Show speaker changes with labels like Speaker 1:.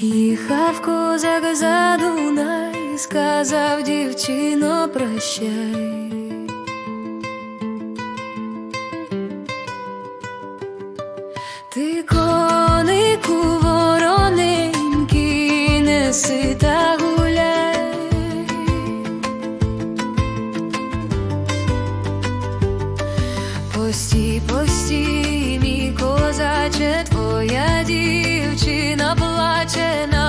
Speaker 1: Їхав козак за Дунай, сказав дівчино, прощай. Ти конику вороненький, неси та гуляй. Постій, постій, мій козаче, твоя дівчина дівчина плаче на.